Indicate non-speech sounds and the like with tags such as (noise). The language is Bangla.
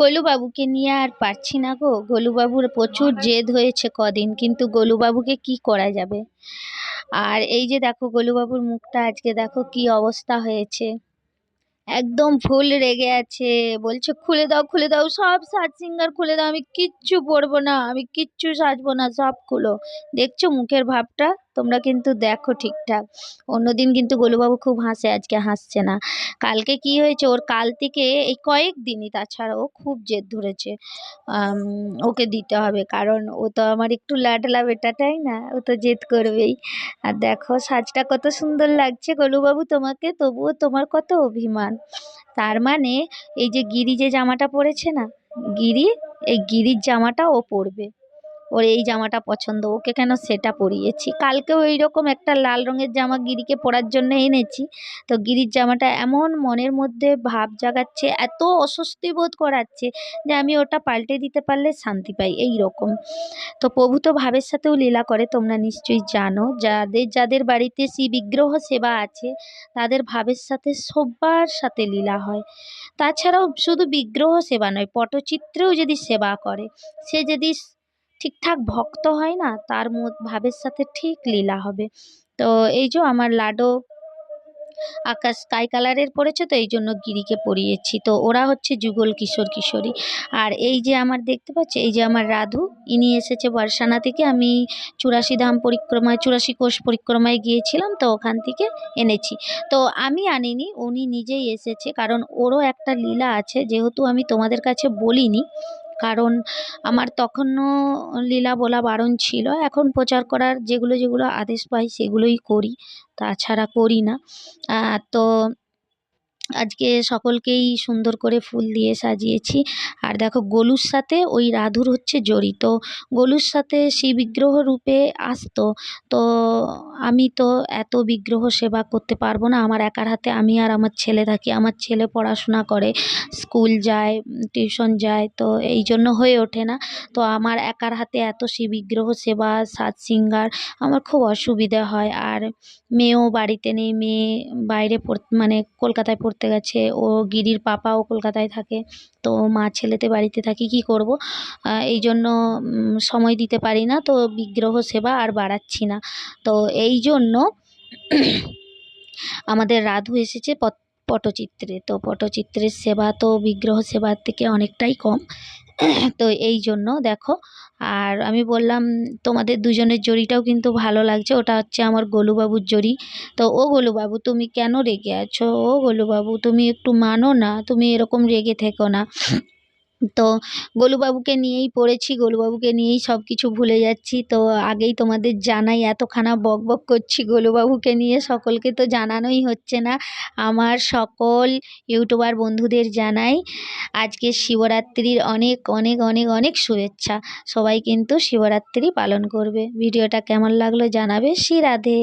গোলুবাবুকে নিয়ে আর পারছি না গো। গোলুবাবুর প্রচুর জেদ হয়েছে কদিন, কিন্তু গোলুবাবুকে কি করা যাবে? আর এই যে দেখো গোলুবাবুর মুখটা, আজকে দেখো কি অবস্থা হয়েছে। একদম ফুল রেগে আছে, বলছে, খুলে দাও খুলে দাও, সব সাজ সিঙ্গার খুলে দাও, আমি কিচ্ছু পরবো না, আমি কিচ্ছু সাজবো না, সব খুলো। দেখছ মুখের ভাবটা? তোমরা কিন্তু দেখো ঠিকঠাক। অন্যদিন কিন্তু গোলুবাবু খুব হাসে, আজকে হাসছে না। কালকে কি হয়েছে? ওর কাল থেকে এই কয়েক দিনই তাছাড়াও খুব জেদ ধরেছে। ওকে দিতে হবে। কারণ ও তো আমার একটু লাডলা বেটাটাই না? ও তো জেদ করবেই। আর দেখো, সাজটা কত সুন্দর লাগছে গোলুবাবু তোমাকে। তবুও তোমার কত অভিমান। তার মানে এই যে গিরি যে জামাটা পরেছে না? গিরি? এই গিরির জামাটা ও পরবে। ওর এই জামাটা পছন্দ, ওকে কেন সেটা পরিয়েছি? কালকেও এইরকম একটা লাল রঙের জামা গিরিকে পরার জন্য এনেছি। তো গিরির জামাটা এমন মনের মধ্যে ভাব জাগাচ্ছে, এত অস্বস্তি বোধ করাচ্ছে যে আমি ওটা পাল্টে দিতে পারলে শান্তি পাই এই রকম তো প্রভু তো ভাবের সাথেও লীলা করে, তোমরা নিশ্চয়ই জানো। যাদের যাদের বাড়িতে শ্রী বিগ্রহ সেবা আছে, তাদের ভাবের সাথে সবার সাথে লীলা হয়। তাছাড়াও শুধু বিগ্রহ সেবা নয়, পটচিত্রেও যদি সেবা করে, সে যদি ঠিকঠাক ভক্ত হয় না, তার ভাবের সাথে ঠিক লীলা হবে। তো এই যে আমার লাডো আকাশ স্কাই কালারের পড়েছে তো, এই জন্য গিরিকে পরিয়েছি। তো ওরা হচ্ছে যুগল কিশোর কিশোরী। আর এই যে আমার দেখতে পাচ্ছ, এই যে আমার রাধু, ইনি এসেছে বর্ষানা থেকে। আমি চুরাশি ধাম পরিক্রমায়, চুরাশি কোষ পরিক্রমায় গিয়েছিলাম তো ওখান থেকে এনেছি। তো আমি আনিনি, উনি নিজেই এসেছে, কারণ ওরও একটা লীলা আছে, যেহেতু আমি তোমাদের কাছে বলিনি। কারণ আমার তখনও লীলা বলা বারণ ছিল। এখন প্রচার করার যেগুলো যেগুলো আদেশ পাই সেগুলোই করি, তাছাড়া করি না। তো আজকে সকলকেই সুন্দর করে ফুল দিয়ে সাজিয়েছি। আর দেখো গোলুর সাথে ওই রাধুর হচ্ছে জড়িত গোলুর সাথে সেই বিগ্রহ রূপে আসতো। তো আমি তো এত বিগ্রহ সেবা করতে পারব না। আমার একার হাতে আমি আর আমার ছেলে থাকি। আমার ছেলে পড়াশোনা করে, স্কুল যায়, টিউশন যায়, তো এই জন্য হয়ে ওঠে না। তো আমার একার হাতে এত সেই বিগ্রহ সেবা, সাজ সিঙ্গার আমার খুব অসুবিধা হয়। আর মেয়েও বাড়িতে নেই। মেয়ে বাইরে পড় মানে কলকাতায় পড়তে গেছে, ও গিরির পাপা ও কলকাতায় থাকে, তো মা ছেলেতে বাড়িতে থাকি, কি করব? এই জন্য সময় দিতে পারি না, তো বিগ্রহ সেবা আর বাড়াচ্ছি না। তো এই জন্য (clears throat) আমাদের রাধু এসেছে পট, পটচিত্রে। তো পটচিত্রের সেবা তো বিগ্রহ সেবার থেকে অনেকটাই কম। (coughs) তো এই জন্য দেখো। আর আমি বললাম, তোমাদের দুজনের জড়িটাও কিন্তু ভালো লাগছে। ওটা হচ্ছে আমার গোলুবাবুর জড়ি। তো ও গোলুবাবু, তুমি কেন রেগে আছো? ও গোলুবাবু, তুমি একটু মানো না। তুমি এরকম রেগে থেকো না। তো গোলুবাবুকে নিয়েই পড়েছি, গোলুবাবুকে নিয়েই সব কিছু ভুলে যাচ্ছি। তো আগেই তোমাদের জানাই, এতখানা বক বক করছি গোলুবাবুকে নিয়ে, সকলকে তো জানানোই হচ্ছে না। আমার সকল ইউটিউবার বন্ধুদের জানাই, আজকে শিবরাত্রির অনেক অনেক অনেক অনেক শুভেচ্ছা। সবাই কিন্তু শিবরাত্রি পালন করবে। ভিডিওটা কেমন লাগল জানাবে। শ্রী রাধে।